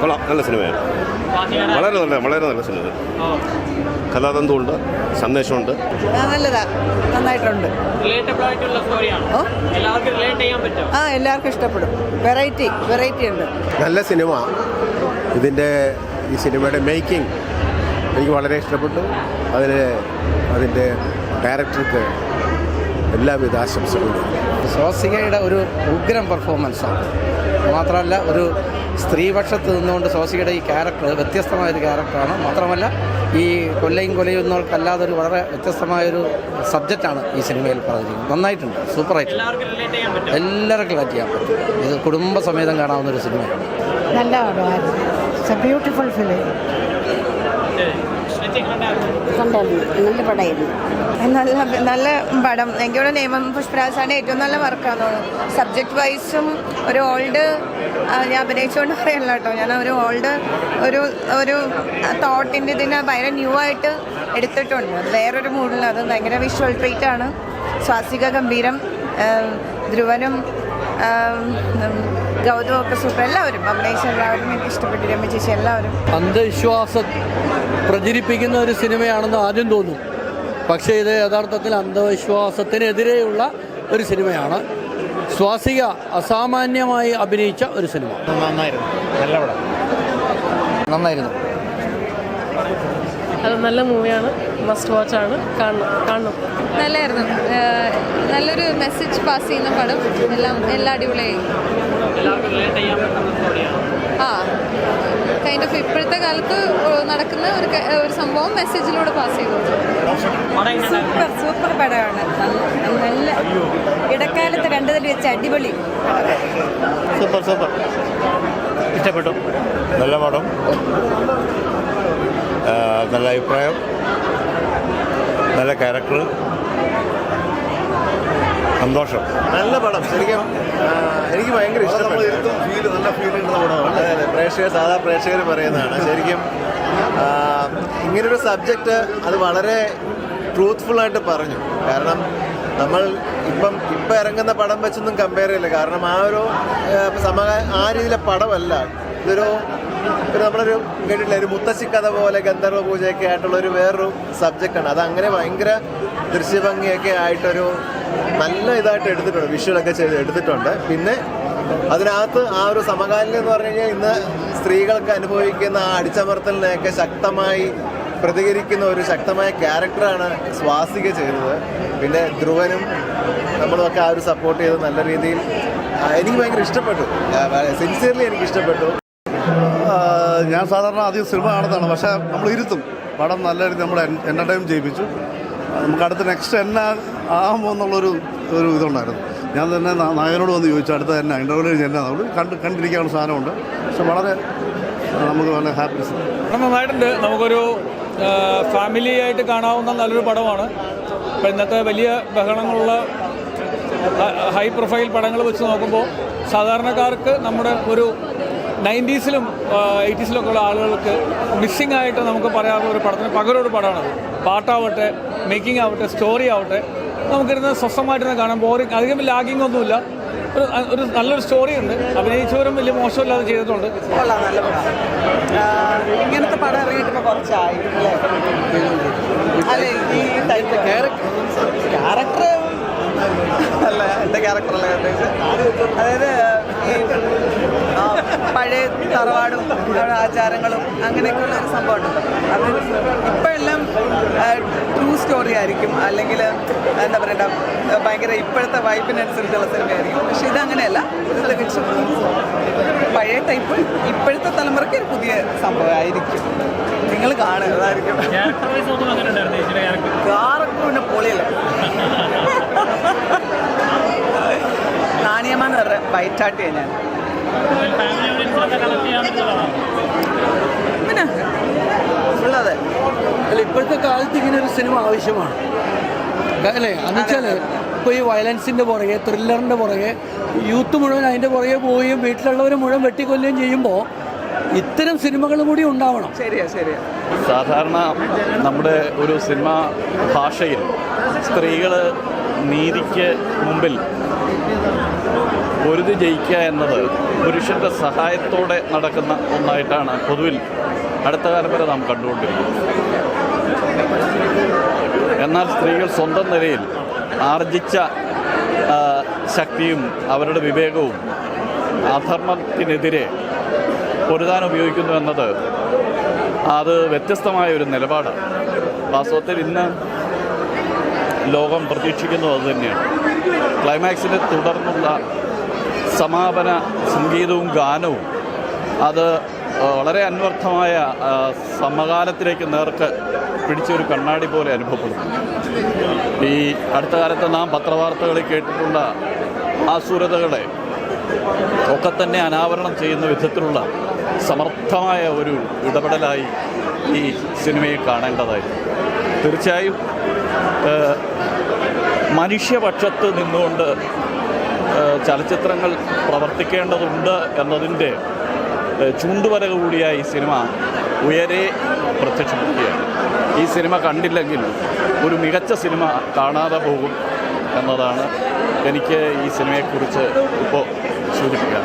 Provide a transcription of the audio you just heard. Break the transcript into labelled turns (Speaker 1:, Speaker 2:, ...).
Speaker 1: കൊള്ളാം നല്ല സിനിമയാണ്. വളരെ നല്ല വളരെ നല്ല സിനിമ കഥാതന്തുണ്ട് സന്ദേശമുണ്ട്.
Speaker 2: ആ, നല്ലതാ. നന്നായിട്ടുണ്ട്.
Speaker 3: റിലേറ്റബിൾ ആയിട്ടുള്ള സ്റ്റോറിയാണ് എല്ലാവർക്കും റിലേറ്റ് ചെയ്യാൻ പറ്റും
Speaker 2: ആ എല്ലാവർക്കും ഇഷ്ടപ്പെടും. വെറൈറ്റി വെറൈറ്റി ഉണ്ട്.
Speaker 4: നല്ല സിനിമ. ഇതിന്റെ ഈ സിനിമയുടെ മേക്കിംഗ് എനിക്ക് വളരെ ഇഷ്ടപ്പെട്ടു. അതിന് അതിന്റെ ഡയറക്ടർക്ക് എല്ലാവിധ ആശംസകളും.
Speaker 5: സ്വാസികയുടെ ഒരു ഉഗ്രം പെർഫോമൻസാണ് മാത്രമല്ല ഒരു സ്ത്രീപക്ഷത്ത് നിന്നുകൊണ്ട് സോസിയുടെ ഈ ക്യാരക്ടർ വ്യത്യസ്തമായൊരു ക്യാരക്ടറാണ് മാത്രമല്ല ഈ കൊല്ലയും കൊലയും എന്നവർക്കല്ലാതെ ഒരു വളരെ വ്യത്യസ്തമായൊരു സബ്ജക്റ്റാണ് ഈ സിനിമയിൽ പറഞ്ഞിരിക്കുന്നത്. നന്നായിട്ടുണ്ട് സൂപ്പറായിട്ട്
Speaker 3: എല്ലാവർക്കും റിലേറ്റ് ചെയ്യാൻ പറ്റും.
Speaker 5: എല്ലാവർക്കും റിലേറ്റ് ചെയ്യാൻ പറ്റും. ഇത് കുടുംബസമേതം കാണാവുന്ന ഒരു സിനിമയാണ്.
Speaker 2: നല്ല ബ്യൂട്ടിഫുൾ ഫിലിം
Speaker 6: നല്ല പടമായിരുന്നു.
Speaker 2: നല്ല നല്ല പടം. എനിക്കിവിടെ നിയമം പുഷ്പരാജാണ് ഏറ്റവും നല്ല വർക്കാണ് തോന്നുന്നു. സബ്ജക്ട് വൈസും ഒരു ഓൾഡ് ഞാൻ അഭിനയിച്ചുകൊണ്ട് പറയല്ല കേട്ടോ. ഞാൻ ഒരു ഓൾഡ് ഒരു ഒരു തോട്ടിന്റെ ഇതിനെ ഭയങ്കര ന്യൂ ആയിട്ട് എടുത്തിട്ടുണ്ട്. അത് വേറൊരു മൂഡിൽ അത് ഭയങ്കര വിഷ്വൽ ട്രീറ്റ് ആണ്. സ്വാസിക ഗംഭീരം ധ്രുവനും ഒക്കെ സൂപ്പർ എല്ലാവരും അഭിനയിച്ച എല്ലാവരും എനിക്ക് ഇഷ്ടപ്പെട്ടു രമ്യ ചേച്ചി എല്ലാവരും.
Speaker 7: അന്ധവിശ്വാസം പ്രചരിപ്പിക്കുന്ന ഒരു സിനിമയാണെന്ന് ആദ്യം തോന്നും. പക്ഷേ ഇത് യഥാർത്ഥത്തിൽ അന്ധവിശ്വാസത്തിനെതിരെയുള്ള ഒരു സിനിമയാണ്. സ്വാസിക അസാമാന്യമായി അഭിനയിച്ച ഒരു സിനിമ.
Speaker 5: നന്നായിരുന്നു. നല്ല പടം. നന്നായിരുന്നു.
Speaker 8: അത് നല്ല മൂവിയാണ്. മസ്റ്റ് വാച്ച് ആണ്. കാണണം. കാണണം.
Speaker 6: നല്ലായിരുന്നു. നല്ലൊരു മെസ്സേജ് പാസ് ചെയ്യുന്ന പടം. എല്ലാം എല്ലാ അടിപൊളിയായി. ആ. കൈൻഡ് ഓഫ് ഇപ്പോഴത്തെ കാലത്ത് നടക്കുന്ന ഒരു ഒരു സംഭവം മെസ്സേജിലൂടെ പാസ് ചെയ്തു.
Speaker 2: സൂപ്പർ സൂപ്പർ പടമാണ്. നല്ല ഇടക്കാലത്ത് കണ്ടതിൽ വെച്ച് അടിപൊളി.
Speaker 4: സൂപ്പർ സൂപ്പർ ഇഷ്ടപ്പെട്ടു. നല്ല പടം. നല്ല അഭിപ്രായം. നല്ല ക്യാരക്ടർ സന്തോഷം. നല്ല പടം ശരിക്കും എനിക്ക് ഭയങ്കര ഇഷ്ടപ്പെട്ടു. ഫീൽ നല്ല ഫീൽ ഉള്ള പടമാണ്. അതെ അതെ. പ്രേക്ഷകർ സാധാ പ്രേക്ഷകർ പറയുന്നതാണ്. ശരിക്കും ഇങ്ങനൊരു സബ്ജക്റ്റ് അത് വളരെ ട്രൂത്ത്ഫുള്ളായിട്ട് ആയിട്ട് പറഞ്ഞു. കാരണം നമ്മൾ ഇപ്പം ഇപ്പം ഇറങ്ങുന്ന പടം വെച്ചൊന്നും കമ്പയർ ചെയ്യില്ല. കാരണം ആ ഒരു സമകാല ആ രീതിയിലെ പടമല്ല. ഇതൊരു ഒരു നമ്മളൊരു കേട്ടിട്ടില്ല ഒരു മുത്തശ്ശി കഥ പോലെ ഗന്ധർവ പൂജയൊക്കെ ആയിട്ടുള്ള ഒരു വേറൊരു സബ്ജക്റ്റാണ് അത് അങ്ങനെ ഭയങ്കര ദൃശ്യഭംഗിയൊക്കെ ആയിട്ടൊരു നല്ല ഇതായിട്ട് എടുത്തിട്ടുണ്ട്. വിഷ്വലൊക്കെ ചെയ്ത് എടുത്തിട്ടുണ്ട്. പിന്നെ അതിനകത്ത് ആ ഒരു സമകാലികം എന്ന് പറഞ്ഞു കഴിഞ്ഞാൽ ഇന്ന് സ്ത്രീകൾക്ക് അനുഭവിക്കുന്ന ആ അടിച്ചമർത്തലിനെയൊക്കെ ശക്തമായി പ്രതികരിക്കുന്ന ഒരു ശക്തമായ ക്യാരക്ടറാണ് സ്വാസിക ചെയ്തത്. പിന്നെ ധ്രുവനും നമ്മളൊക്കെ ആ ഒരു സപ്പോർട്ട് ചെയ്ത് നല്ല രീതിയിൽ എനിക്ക് ഭയങ്കര ഇഷ്ടപ്പെട്ടു. സിൻസിയർലി എനിക്ക് ഇഷ്ടപ്പെട്ടു.
Speaker 9: ഞാൻ സാധാരണ ആദ്യം സിനിമ കാണുന്നതാണ് പക്ഷേ നമ്മൾ ഇരുത്തും. പടം നല്ല രീതിയിൽ നമ്മൾ എന്റർടൈൻ ചെയ്യിപ്പിച്ചു. നമുക്ക് അടുത്ത നെക്സ്റ്റ് എന്നാ ആകുമോ എന്നുള്ളൊരു ഒരു ഇതുണ്ടായിരുന്നു. ഞാൻ തന്നെ നായനോട് വന്ന് ചോദിച്ചു അടുത്ത തന്നെ ഇന്റർവ്യൂ തന്നെ നമ്മൾ കണ്ട് കണ്ടിരിക്കാനുള്ള സാധനമുണ്ട്. പക്ഷെ വളരെ നമുക്ക് വളരെ
Speaker 10: ഹാപ്പിനെസ് നന്നായിട്ടുണ്ട് നമുക്കൊരു ഫാമിലി ആയിട്ട് കാണാവുന്ന നല്ലൊരു പടമാണ്. ഇപ്പം ഇന്നത്തെ വലിയ ബഹളങ്ങളുള്ള ഹൈ പ്രൊഫൈൽ പടങ്ങൾ വെച്ച് നോക്കുമ്പോൾ സാധാരണക്കാർക്ക് നമ്മുടെ ഒരു നയന്റീസിലും എയ്റ്റീസിലൊക്കെ ഉള്ള ആളുകൾക്ക് മിസ്സിംഗ് ആയിട്ട് നമുക്ക് പറയാവുന്ന ഒരു പടത്തിന് പകരൊരു പടമാണത്. പാട്ടാവട്ടെ മേക്കിംഗ് ആവട്ടെ സ്റ്റോറി ആവട്ടെ നമുക്കിരുന്ന് സ്വസ്ഥമായിട്ടിരുന്ന് കാണാം. ബോറിംഗ് അധികം ലാഗിങ് ഒന്നുമില്ല. ഒരു ഒരു നല്ലൊരു സ്റ്റോറി ഉണ്ട്. അഭിനയിച്ചവരും വലിയ മോശമില്ലാതെ ചെയ്തിട്ടുണ്ട്.
Speaker 2: കൊള്ളാം നല്ല പടം. ഇങ്ങനത്തെ പടം ഇറങ്ങിയിട്ടിപ്പോൾ കുറച്ചായി അല്ലേ? ഈ ടൈപ്പ് ക്യാരക്ടർ അല്ല എന്റെ ക്യാരക്ടറല്ല അതായത് പഴയ തറവാടും അവിടെ ആചാരങ്ങളും അങ്ങനെയൊക്കെയുള്ള ഒരു സംഭവമുണ്ട് അത് ഇപ്പോഴെല്ലാം ട്രൂ സ്റ്റോറി ആയിരിക്കും. അല്ലെങ്കിൽ എന്താ പറയണ്ട ഭയങ്കര ഇപ്പോഴത്തെ വൈബിനനുസരിച്ചുള്ള സിനിമയായിരിക്കും പക്ഷെ ഇതങ്ങനെയല്ല ഇത് തികച്ചും പഴയ ടൈപ്പ് ഇപ്പോഴത്തെ തലമുറയ്ക്ക് ഒരു പുതിയ സംഭവമായിരിക്കും നിങ്ങൾ
Speaker 3: കാണുന്നതായിരിക്കും
Speaker 2: കാറൊക്കെ പിന്നെ പൊളിയല്ലേ. വൈറ്റാട്ടിയാണ് ഞാൻ പിന്നെ ഉള്ളത്.
Speaker 7: അല്ല ഇപ്പോഴത്തെ കാലത്ത് ഇങ്ങനെ ഒരു സിനിമ ആവശ്യമാണ്. അല്ലേ? എന്നുവെച്ചാൽ ഇപ്പോൾ ഈ വയലൻസിന്റെ പുറകെ ത്രില്ലറിന്റെ പുറകെ യൂത്ത് മുഴുവൻ അതിന്റെ പുറകെ പോവുകയും വീട്ടിലുള്ളവരെ മുഴുവൻ വെട്ടിക്കൊല്ലുകയും ചെയ്യുമ്പോൾ ഇത്തരം സിനിമകൾ കൂടി ഉണ്ടാവണം.
Speaker 2: ശരിയാ ശരിയാ.
Speaker 10: സാധാരണ നമ്മുടെ ഒരു സിനിമ ഭാഷയിൽ സ്ത്രീകൾ നീതിക്ക് മുമ്പിൽ
Speaker 11: പൊരുതി ജയിക്കുക എന്നത് പുരുഷന്റെ സഹായത്തോടെ നടക്കുന്ന ഒന്നായിട്ടാണ് പൊതുവിൽ അടുത്ത കാലം വരെ നാം കണ്ടുകൊണ്ടിരിക്കുന്നത്. എന്നാൽ സ്ത്രീകൾ സ്വന്തം നിലയിൽ ആർജിച്ച ശക്തിയും അവരുടെ വിവേകവും അധർമ്മത്തിനെതിരെ പൊരുതാൻ ഉപയോഗിക്കുന്നു എന്നത് അത് വ്യത്യസ്തമായ ഒരു നിലപാട് വാസ്തവത്തിൽ ഇന്ന് ലോകം പ്രതീക്ഷിക്കുന്നത് അതുതന്നെയാണ് ക്ലൈമാക്സിനെ തുടർന്നുള്ള സമാപന സംഗീതവും ഗാനവും. അത് വളരെ അന്വർത്ഥമായ സമകാലത്തിലേക്ക് നേർക്ക് പിടിച്ചൊരു കണ്ണാടി പോലെ അനുഭവപ്പെടുന്നു. ഈ അടുത്ത കാലത്ത് നാം പത്രവാർത്തകളിൽ കേട്ടിട്ടുള്ള ആസുരതകളെ ഒക്കെ തന്നെ അനാവരണം ചെയ്യുന്ന വിധത്തിലുള്ള സമർത്ഥമായ ഒരു ഇടപെടലായി ഈ സിനിമയെ കാണേണ്ടതായി തീർച്ചയായും മനുഷ്യപക്ഷത്ത് നിന്നുകൊണ്ട് ചലച്ചിത്രങ്ങൾ പ്രവർത്തിക്കേണ്ടതുണ്ട് എന്നതിന്റെ ചൂണ്ടുവരക കൂടിയായി ഈ സിനിമ ഉയരെ പ്രത്യക്ഷപ്പെടുകയാണ്. ഈ സിനിമ കണ്ടില്ലെങ്കിൽ ഒരു മികച്ച സിനിമ കാണാതെ പോകും എന്നതാണ് എനിക്ക് ഈ സിനിമയെക്കുറിച്ച് ഇപ്പോൾ സൂചിപ്പിക്കാൻ